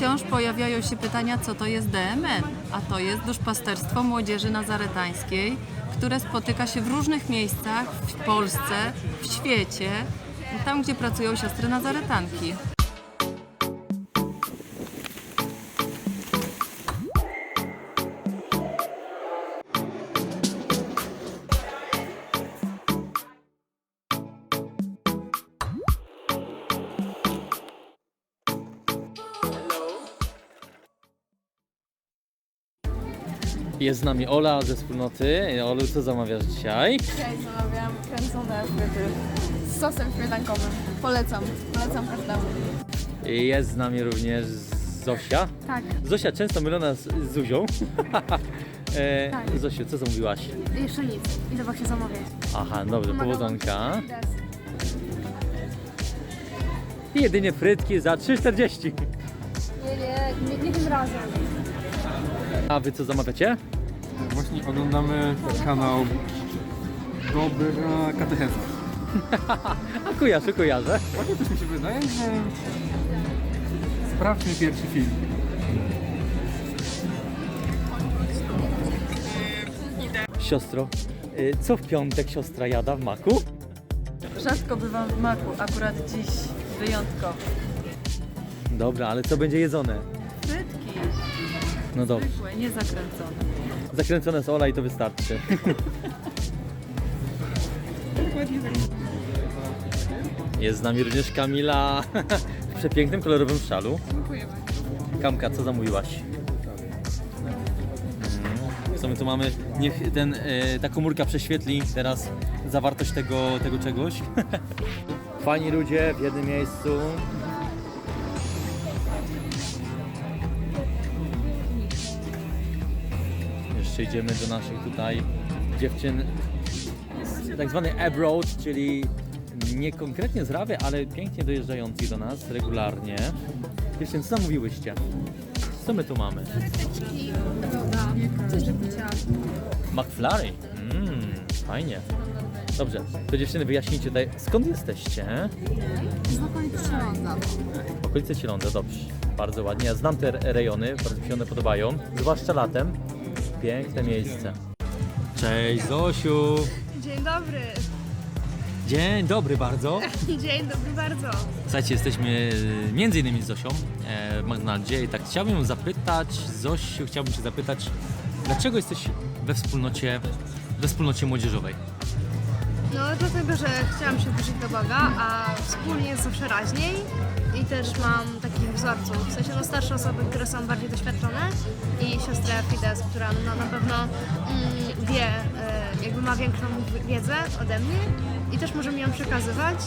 Wciąż pojawiają się pytania, co to jest DMN, a to jest duszpasterstwo młodzieży nazaretańskiej, które spotyka się w różnych miejscach w Polsce, w świecie, tam gdzie pracują siostry nazaretanki. Jest z nami Ola ze wspólnoty. Olu, co zamawiasz dzisiaj? Dzisiaj zamawiam kręcone fryty z sosem śmietankowym. Polecam, polecam każdemu. Jest z nami również Zosia. Tak, Zosia często mylona z z Zuzią. e, Tak. Zosiu, co zamówiłaś? jeszcze nic. Idę właśnie zamawiać. Aha, dobrze, powodzonka. I jedynie frytki za 3,40. Nie, nie, nie, nie tym razem. A wy co zamawiacie? Właśnie oglądamy kanał Dobra Katecheza. A kojarzę, kojarzę. Właśnie też mi się wydaje, że sprawdźmy pierwszy film. Siostro, y, co w piątek siostra jada w maku? Rzadko bywam w maku, akurat dziś wyjątkowo. Dobra, ale co będzie jedzone? Frytki, No dobrze. zwykłe, niezakręcone. Zakręcone z Ola i to wystarczy. Jest z nami również Kamila w przepięknym, kolorowym szalu. Dziękujemy. Kamka, co zamówiłaś? Mm, Co my tu mamy? Niech ten, e, ta komórka prześwietli teraz zawartość tego, tego czegoś. Fajni ludzie w jednym miejscu. Jeszcze idziemy do naszych tutaj dziewczyn z tak zwany abroad, czyli nie konkretnie z Rawy, ale pięknie dojeżdżających do nas regularnie. Dziewczyny, co zamówiłyście? Co my tu mamy? Coś do picia. McFlurry. Mmm, fajnie. Dobrze, to dziewczyny wyjaśnijcie tutaj, skąd jesteście? Z okolicy Śląza. Okolice Cielądza, dobrze. Bardzo ładnie. Ja znam te re- rejony, bardzo mi się one podobają. Zwłaszcza latem. Piękne miejsce. Cześć Zosiu! Dzień dobry. Dzień dobry bardzo. Dzień dobry bardzo. Słuchajcie, jesteśmy e, między innymi z Zosią e, w McDonaldzie i tak chciałbym ją zapytać, Zosiu, chciałbym Cię zapytać, dlaczego jesteś we wspólnocie, we wspólnocie młodzieżowej? No dlatego, że chciałam się wrócić do Boga, a wspólnie jest zawsze raźniej i też mam takich wzorców, w sensie no starsze osoby, które są bardziej doświadczone i siostrę Fides, która no, na pewno mm, wie, e, jakby ma większą wiedzę ode mnie i też może mi ją przekazywać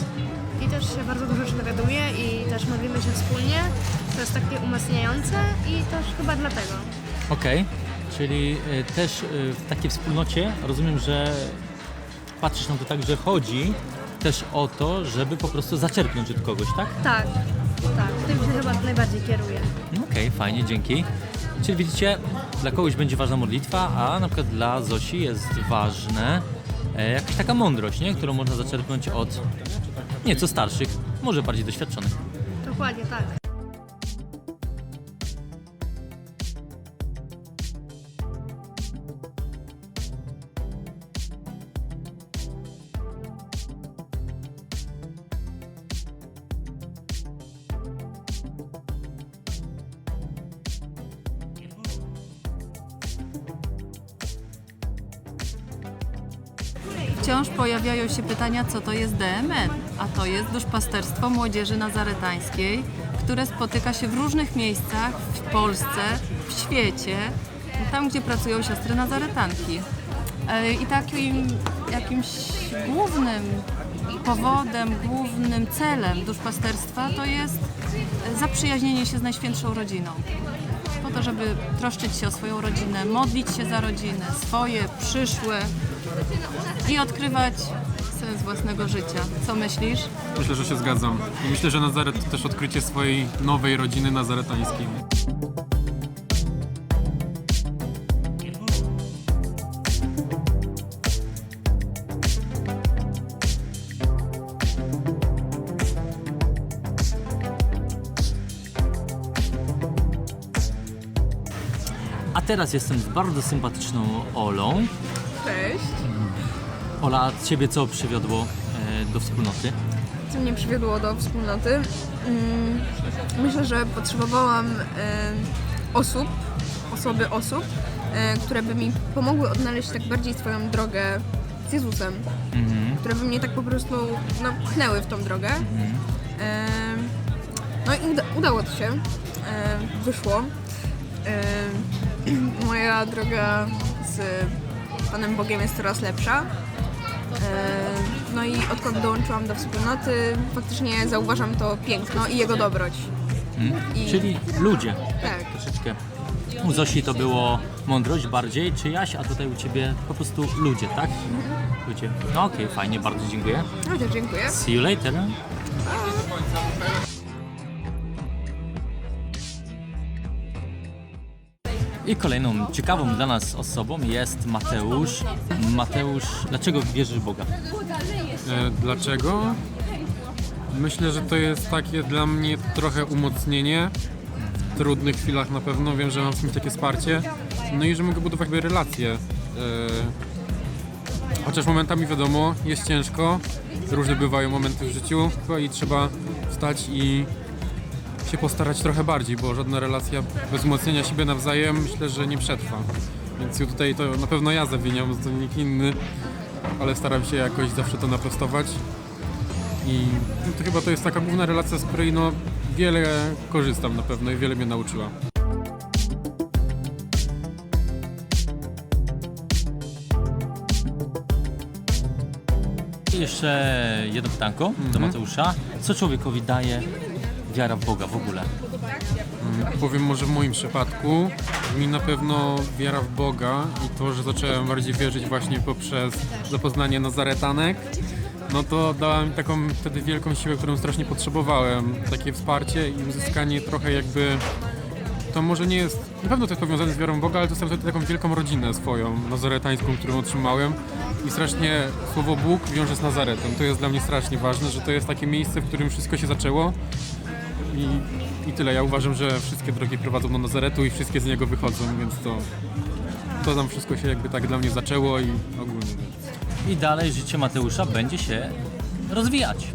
i też się bardzo dużo rzeczy dowiaduje i też modlimy się wspólnie, to jest takie umacniające i też chyba dlatego. Okej, czyli y, też y, w takiej wspólnocie rozumiem, że patrzysz na to tak, że chodzi też o to, żeby po prostu zaczerpnąć od kogoś, tak? Tak, tak, tym się chyba najbardziej kieruję. No Okej, fajnie, dzięki. Czyli widzicie, dla kogoś będzie ważna modlitwa, a na przykład dla Zosi jest ważne e, jakaś taka mądrość, nie? którą można zaczerpnąć od nieco starszych, może bardziej doświadczonych. Dokładnie tak. Wciąż pojawiają się pytania, co to jest DMN, a to jest duszpasterstwo młodzieży nazaretańskiej, które spotyka się w różnych miejscach w Polsce, w świecie, tam gdzie pracują siostry nazaretanki. E, I takim jakimś głównym powodem, głównym celem duszpasterstwa to jest zaprzyjaźnienie się z Najświętszą Rodziną. Po to, żeby troszczyć się o swoją rodzinę, modlić się za rodzinę, swoje, przyszłe i odkrywać sens własnego życia. Co myślisz? Myślę, że się zgadzam. I myślę, że Nazaret to też odkrycie swojej nowej rodziny nazaretańskiej. Teraz jestem z bardzo sympatyczną Olą. Cześć. Ola, a Ciebie co przywiodło e, do wspólnoty? Co mnie przywiodło do wspólnoty? Mm, myślę, że potrzebowałam e, osób, osoby osób, e, które by mi pomogły odnaleźć tak bardziej swoją drogę z Jezusem. Mhm. Które by mnie tak po prostu no, pchnęły w tą drogę. E, no i uda, udało to się. E, wyszło. E, moja droga z Panem Bogiem jest coraz lepsza. E, No i odkąd dołączyłam do wspólnoty, faktycznie zauważam to piękno i jego dobroć. I Czyli ludzie. tak, Troszeczkę. U Zosi to było mądrość bardziej, czyjaś, a tutaj u Ciebie po prostu ludzie, tak? Ludzie. No okej, fajnie, bardzo dziękuję. no to dziękuję. See you later. I kolejną ciekawą dla nas osobą jest Mateusz. Mateusz, dlaczego wierzysz w Boga? E, Dlaczego? Myślę, że to jest takie dla mnie trochę umocnienie w trudnych chwilach na pewno. Wiem, że mam z kimś takie wsparcie. No i że mogę budować jakby relacje. E, Chociaż momentami wiadomo, jest ciężko. Różne bywają momenty w życiu i trzeba wstać i się postarać trochę bardziej, bo żadna relacja bez wzmocnienia siebie nawzajem myślę, że nie przetrwa. Więc tutaj to na pewno ja zawiniam, to nikt inny, ale staram się jakoś zawsze to naprostować. I no to chyba to jest taka główna relacja, z której no wiele korzystam na pewno i wiele mnie nauczyła. Jeszcze jedno pytanko do Mateusza. Co człowiekowi daje wiara w Boga w ogóle? Powiem może w moim przypadku, mi na pewno wiara w Boga i to, że zacząłem bardziej wierzyć właśnie poprzez zapoznanie Nazaretanek, no to dała mi taką wtedy wielką siłę, którą strasznie potrzebowałem. Takie wsparcie i uzyskanie trochę jakby... To może nie jest... Na pewno to jest powiązane z wiarą Boga, ale dostałem wtedy taką wielką rodzinę swoją, nazaretańską, którą otrzymałem. I strasznie słowo Bóg wiąże z Nazaretem. To jest dla mnie strasznie ważne, że to jest takie miejsce, w którym wszystko się zaczęło. I, I tyle. Ja uważam, że wszystkie drogi prowadzą do Nazaretu i wszystkie z niego wychodzą, więc to, to tam wszystko się jakby tak dla mnie zaczęło i ogólnie. I dalej życie Mateusza będzie się rozwijać.